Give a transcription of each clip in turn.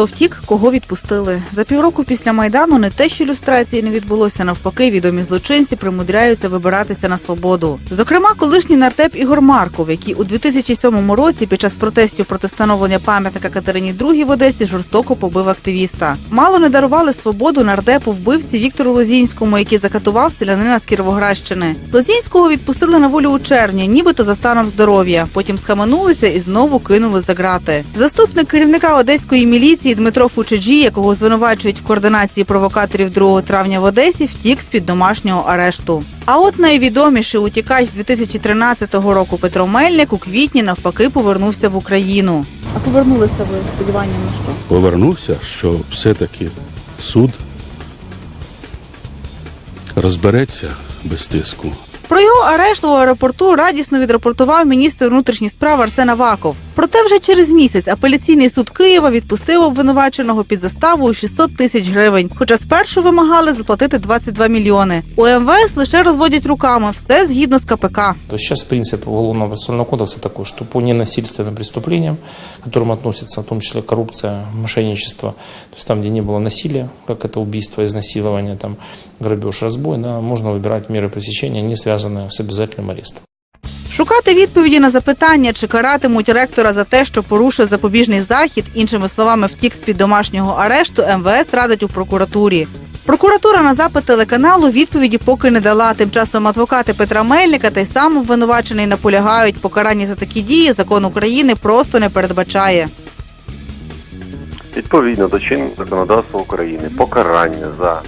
Хто втік, кого відпустили. За півроку після майдану не те, що люстрації не відбулося, навпаки, відомі злочинці примудряються вибиратися на свободу. Зокрема, колишній нартеп Ігор Марков, який у 2007 році під час протестів проти встановлення пам'ятника Катерині II в Одесі жорстоко побив активіста. Мало не дарували свободу нардепу вбивці Віктору Лозінському, який закатував селянина з Кіровоградщини. Лозінського відпустили на волю у червні, нібито за станом здоров'я. Потім схаменулися і знову кинули за грати. Заступник керівника одеської міліції Дмитро Фучеджі, якого звинувачують в координації провокаторів 2 травня в Одесі, втік з під домашнього арешту. А от найвідоміший утікач 2013 року Петро Мельник у квітні навпаки повернувся в Україну. А повернулися ви сподіванням на що? повернувся, що все-таки суд розбереться без тиску. Про його арешт у аеропорту радісно відрапортував міністр внутрішніх справ Арсен Аваков. Проте вже через місяць апеляційний суд Києва відпустив обвинуваченого під заставу у 600 тисяч гривень. Хоча спершу вимагали заплатити 22 мільйони. У МВС лише розводять руками все згідно з КПК. То есть сейчас принцип Уголовного процессуального кодекса такой, что по ненасильственным преступлениям, к которым относятся в том числе коррупция, мошенничество, то есть там, где не было насилия, как это убийство, изнасилование, там, грабеж, разбой, да, можно выбирать меры пресечения, не связанные с обязательным арестом. Шукати відповіді на запитання, чи каратимуть ректора за те, що порушив запобіжний захід, іншими словами, втік з під домашнього арешту, МВС радить у прокуратурі. Прокуратура на запит телеканалу відповіді поки не дала. Тим часом адвокати Петра Мельника та й сам обвинувачений наполягають, покарання за такі дії закон України просто не передбачає. Відповідно до чинного законодавства України, покарання за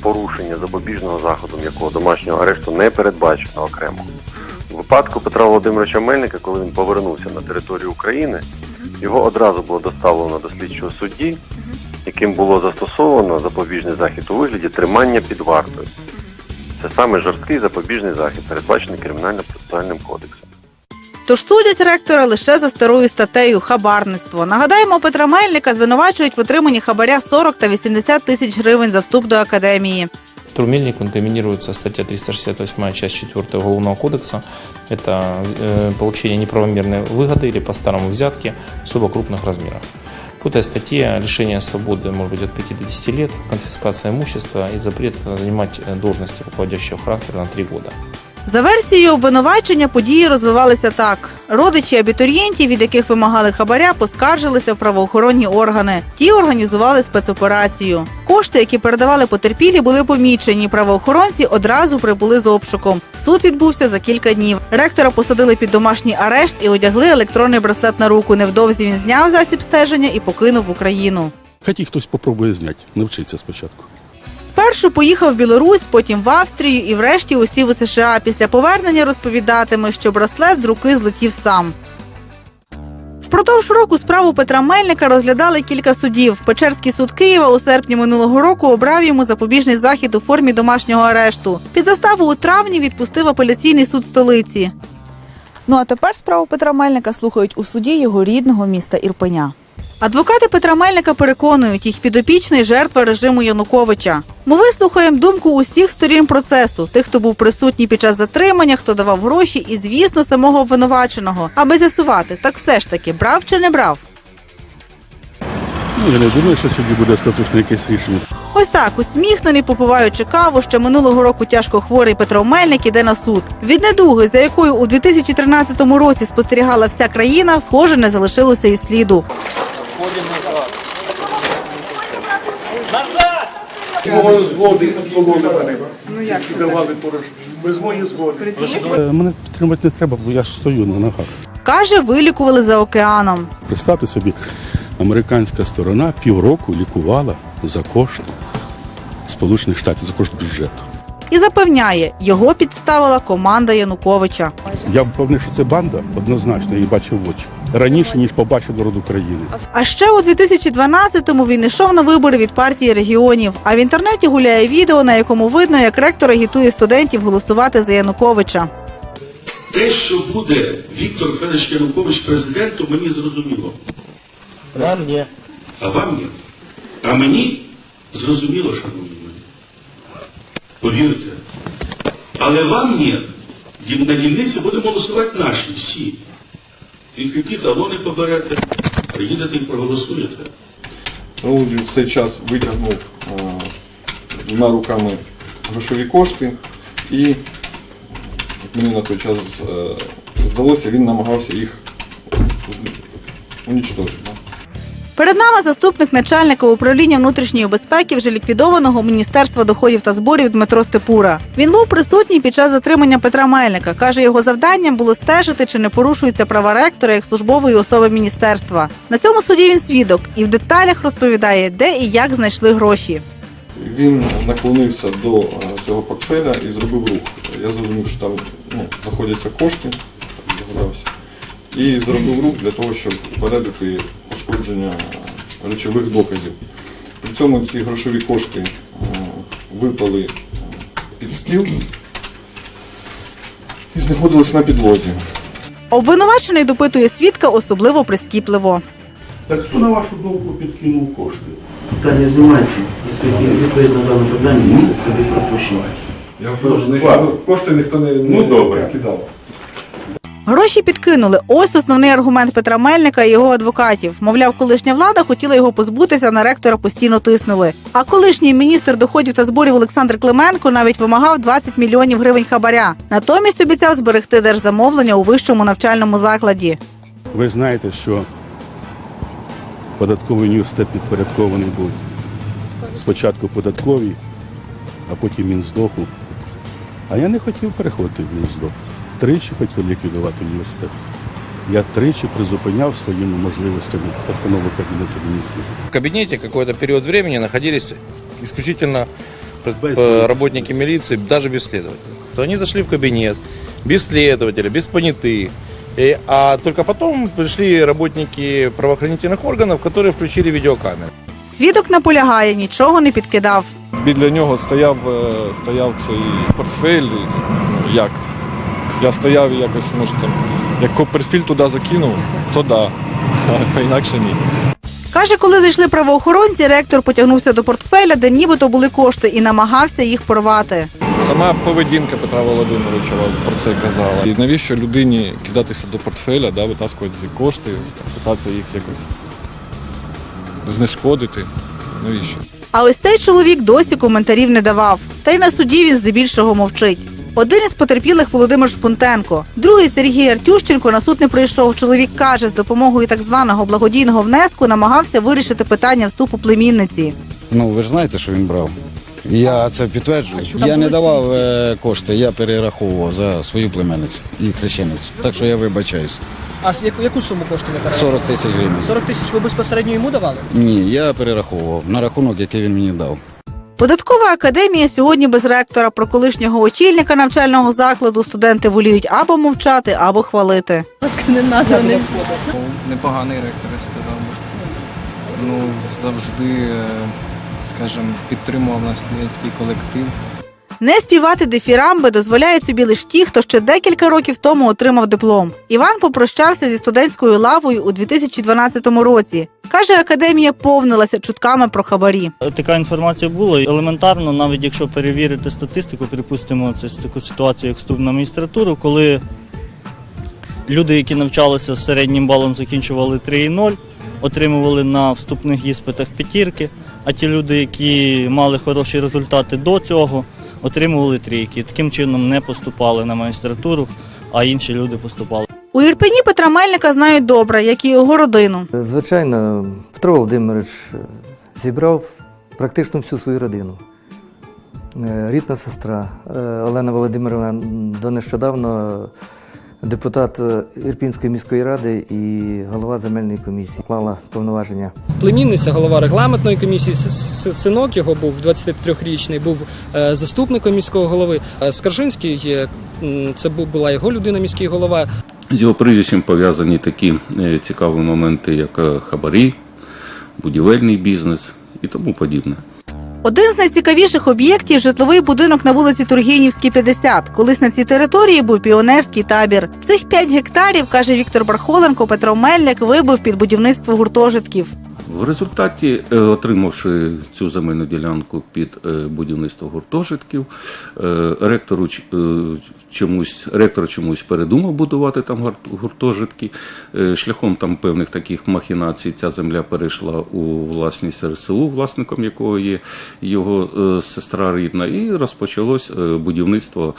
порушення запобіжного заходу, якого домашнього арешту не передбачено окремо. Випадку Петра Володимировича Мельника, коли він повернувся на територію України, його одразу було доставлено до слідчого судді, яким було застосовано запобіжний захід у вигляді тримання під вартою. Це саме жорсткий запобіжний захід, передбачений кримінально-процесуальним кодексом. Тож судять ректора лише за старою статтею хабарництво. Нагадаємо, Петра Мельника звинувачують в отриманні хабаря 40 та 80 тисяч гривень за вступ до академії. Трумельник инкриминируется статья 368, часть 4 Уголовного кодекса. Это э, получение неправомерной выгоды или по-старому взятки в особо крупных размерах. По этой статье лишение свободы может быть от 5 до 10 лет, конфискация имущества и запрет занимать э, должности руководящего характера на 3 года. За версією обвинувачення події розвивалися так: родичі абітурієнтів, від яких вимагали хабаря, поскаржилися в правоохоронні органи. Ті організували спецоперацію. Кошти, які передавали потерпілі, були помічені. Правоохоронці одразу прибули з обшуком. Суд відбувся за кілька днів. Ректора посадили під домашній арешт і одягли електронний браслет на руку. Невдовзі він зняв засіб стеження і покинув Україну. Хай хтось попробує зняти, навчиться спочатку. Спершу поїхав в Білорусь, потім в Австрію і врешті усів у США. Після повернення розповідатиме, що браслет з руки злетів сам. Впродовж року справу Петра Мельника розглядали кілька судів. Печерський суд Києва у серпні минулого року обрав йому запобіжний захід у формі домашнього арешту. Під заставу у травні відпустив апеляційний суд столиці. Ну а тепер справу Петра Мельника слухають у суді його рідного міста Ірпеня. Адвокати Петра Мельника переконують, їх підопічний жертва режиму Януковича. Ми вислухаємо думку усіх сторін процесу: тих, хто був присутній під час затримання, хто давав гроші, і, звісно, самого обвинуваченого, аби з'ясувати, так все ж таки брав чи не брав. Ну, я не думаю, що сьогодні буде остаточне якесь рішення. Ось так, усміхнений, попиваючи каву, ще минулого року тяжко хворий Петро Мельник іде на суд. Від недуги, за якою у 2013 році спостерігала вся країна, схоже, не залишилося і сліду. Мого згоди пололи мене. Ну? Давали порошки. Без моєї згоди. Е, Мене підтримати не треба, бо я ж стою на ногах. Каже, вилікували за океаном. Представте собі, американська сторона півроку лікувала за кошт Сполучених Штатів, за кошт бюджету. І запевняє, його підставила команда Януковича. Я впевнений, що це банда однозначно, її бачив в очі. Раніше, ніж побачив народ України. А ще у 2012-му він йшов на вибори від партії регіонів. А в інтернеті гуляє відео, на якому видно, як ректор агітує студентів голосувати за Януковича. Те, що буде Віктор Федорович Янукович президентом, мені зрозуміло. Нам не. А вам ні. А мені зрозуміло, шановні. Повірте. Але вам ні. На дільниці будемо голосувати наші всі. І давно не поберете, приїдете і проголосуєте. Налоджив в цей час витягнув е, двома руками грошові кошти і, мені на той час е, здалося, він намагався їх унічтожити. Перед нами заступник начальника управління внутрішньої безпеки вже ліквідованого Міністерства доходів та зборів Дмитро Степура. Він був присутній під час затримання Петра Мельника. каже, його завданням було стежити, чи не порушуються права ректора як службової особи міністерства. На цьому суді він свідок і в деталях розповідає, де і як знайшли гроші. Він наклонився до е, цього портфеля і зробив рух. Я зрозумів, що там ну, знаходяться кошти, так здогадався, і зробив рух для того, щоб попередити пошкодження е, речових доказів. При цьому ці грошові кошти е, випали е, під стіл і знаходились на підлозі. Обвинувачений допитує свідка особливо прискіпливо. Так хто, на вашу думку, підкинув кошти? Питання знімається, оскільки відповідь на дане питання собі пропущено. Я впевнений, що кошти ніхто не, Ну, добре. кидав. Гроші підкинули. Ось основний аргумент Петра Мельника і його адвокатів. Мовляв, колишня влада хотіла його позбутися, на ректора постійно тиснули. А колишній міністр доходів та зборів Олександр Клименко навіть вимагав 20 мільйонів гривень хабаря. Натомість обіцяв зберегти держзамовлення у вищому навчальному закладі. Ви знаєте, що податковий університет підпорядкований був спочатку податковій, а потім Мінздоху. А я не хотів переходити в Мінздох Тричі хотів ліквідувати університет. Я тричі призупиняв своїми можливостями постанову Кабінету міністрів. В кабинете какой-то период времени находились исключительно Без э, следователя. работники милиции, даже без следователя. То они зашли в кабинет без следователя, без понятых. И- а только потом пришли работники правоохранительных органов, которые включили видеокамеры. Свідок наполягає, нічого не підкидав. Біля нього стояв, е, стояв цей портфель. і, Як? я стояв і якось, може там, як Копперфіль туди закинув, то да. А інакше ні. Каже, коли зайшли правоохоронці, ректор потягнувся до портфеля, де нібито були кошти, і намагався їх порвати. Сама поведінка Петра Володимировича про це казала. І навіщо людині кидатися до портфеля, да, витаскувати ці кошти, питатися їх якось знешкодити? Навіщо? А ось цей чоловік досі коментарів не давав. Та й на суді він здебільшого мовчить. Один із потерпілих Володимир Шпунтенко, другий Сергій Артющенко на суд не прийшов. Чоловік каже, з допомогою так званого благодійного внеску намагався вирішити питання вступу племінниці. Ну, ви ж знаєте, що він брав. Я це підтверджую. Я не давав е, кошти, я перераховував за свою племенницю і хрещеницю. Так що я вибачаюсь. А з яку, яку суму коштів ви передали? 40 тисяч гривень. 40 тисяч ви безпосередньо йому давали? Ні, я перераховував на рахунок, який він мені дав. Податкова академія сьогодні без ректора. Про колишнього очільника навчального закладу студенти воліють або мовчати, або хвалити. Не надо, не Непоганий ректор, я сказав би. Ну, завжди, е, скажімо, підтримував наш студентський колектив. Не співати дифірамби дозволяють собі лише ті, хто ще декілька років тому отримав диплом. Іван попрощався зі студентською лавою у 2012 році. Каже, академія повнилася чутками про хабарі. Така інформація була. Елементарно, навіть якщо перевірити статистику, припустимо, це таку ситуацію, як вступ на магістратуру, коли люди, які навчалися з середнім балом, закінчували 3,0, отримували на вступних іспитах п'ятірки, а ті люди, які мали хороші результати до цього, отримували трійки. Таким чином не поступали на магістратуру, а інші люди поступали. У Ірпені Петра Мельника знають добре, як і його родину. Звичайно, Петро Володимирович зібрав практично всю свою родину. Е, Рідна сестра е, Олена Володимирівна м, до нещодавно депутат е, Ірпінської міської ради і голова земельної комісії клала повноваження Племінниця, голова регламентної комісії, синок його був 23-річний, був е, заступником міського голови. Е, Скаржинський, це бу- була його людина, міський голова. З його прізвищем пов'язані такі цікаві моменти, як хабарі, будівельний бізнес і тому подібне. Один з найцікавіших об'єктів житловий будинок на вулиці Тургенівській, 50. Колись на цій території був піонерський табір. Цих 5 гектарів, каже Віктор Бархоленко, Петро Мельник вибив під будівництво гуртожитків. В результаті, е, отримавши цю земельну ділянку під е, будівництво гуртожитків, е, ректору чомусь, ректор чомусь передумав будувати там гуртожитки. Шляхом там певних таких махінацій ця земля перейшла у власність РСУ, власником якого є його сестра рідна, і розпочалось будівництво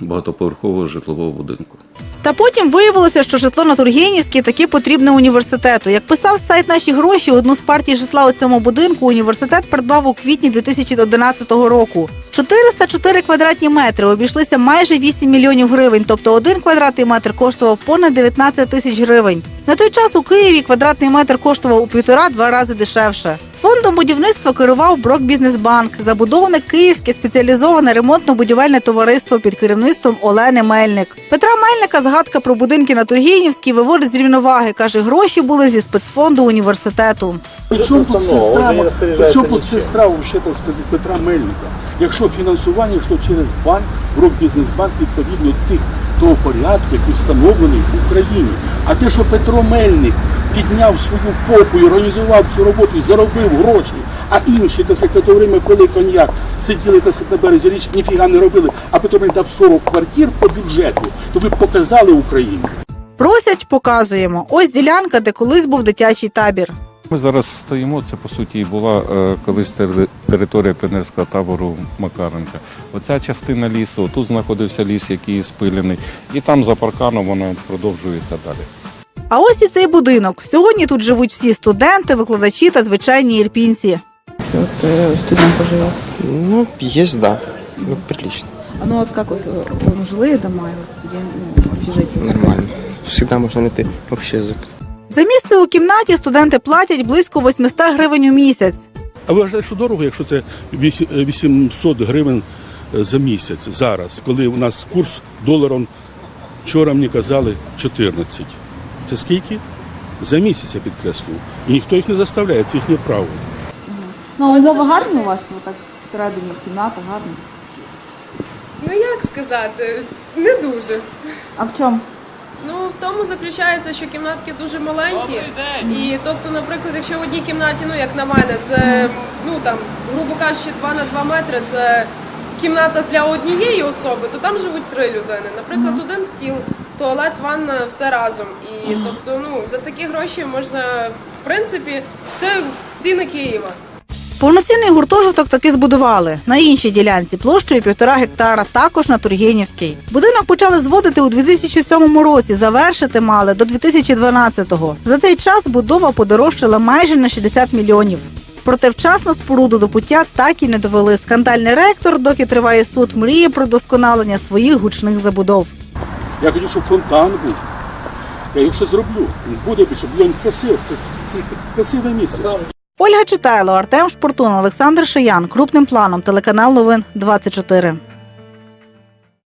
багатоповерхового житлового будинку. Та потім виявилося, що житло на Тургенівській таки потрібне університету. Як писав сайт наші гроші, одну з партій житла у цьому будинку університет придбав у квітні 2011 року. 404 квадратні метри обійшлися майже 8 мільйонів гривень, тобто один квадратний метр коштував понад 19 тисяч гривень. На той час у Києві квадратний метр коштував у півтора-два рази дешевше. Фондом будівництва керував Брок Бізнесбанк, забудоване київське спеціалізоване ремонтно-будівельне товариство під керівництвом Олени Мельник. Петра Мельника згадка про будинки на Тургінівській виводить з рівноваги. каже, гроші були зі спецфонду університету. При чому тут сестра, при чому тут сестра вообще, так сказати, Петра Мельника? Якщо фінансування йшло через банк, Брок Бізнесбанк відповідно тих того порядку, який встановлений в Україні. А те, що Петро Мельник підняв свою попу і організував цю роботу і заробив гроші, а інші, так сказати, то время пили коньяк, сиділи, так сказати, на березі річки, ніфіга не робили, а Петро Мельник дав 40 квартир по бюджету, то ви показали Україні. Просять, показуємо. Ось ділянка, де колись був дитячий табір. Ми зараз стоїмо, це по суті і була е, колись тери- територія піонерського табору Макаренка. Оця частина лісу, тут знаходився ліс, який спилений, і там за парканом воно продовжується далі. А ось і цей будинок. Сьогодні тут живуть всі студенти, викладачі та звичайні ірпінці. Вот э, студенты живут. Ну, есть, да. Ну, прилично. А ну от як от жилые дома, студенти, общежиття? Нормально. Всегда можно найти общий язык. За місце у кімнаті студенти платять близько 800 гривень у місяць. А ви вважаєте, що дорого, якщо це е, 800 гривень е, за місяць зараз, коли у нас курс доларом вчора мені казали 14. Це скільки? За місяць я підкреслюю. І ніхто їх не заставляє, це їхнє право. Ну, умови гарні у вас, так всередині кімната гарна. Ну як сказати, не дуже. А в чому? Ну в тому заключається, що кімнатки дуже маленькі. І тобто, наприклад, якщо в одній кімнаті, ну як на мене, це ну там, грубо кажучи, 2 на 2 метри це кімната для однієї особи, то там живуть три людини. Наприклад, один стіл, туалет, ванна, все разом. І тобто, ну за такі гроші можна, в принципі, це ціни Києва. Повноцінний гуртожиток таки збудували на іншій ділянці площею півтора гектара, також на Тургенівській. Будинок почали зводити у 2007 році. Завершити мали до 2012-го. За цей час будова подорожчала майже на 60 мільйонів. Проте вчасно споруду до пуття так і не довели. Скандальний ректор, доки триває суд, мріє про досконалення своїх гучних забудов. Я хотів, щоб фонтан був. Я його ще зроблю. Він буде, щоб було красиво. Це, це красиве місце. Ольга Читайло, Артем Шпортун, Олександр Шиян. Крупним планом. Телеканал Новин 24.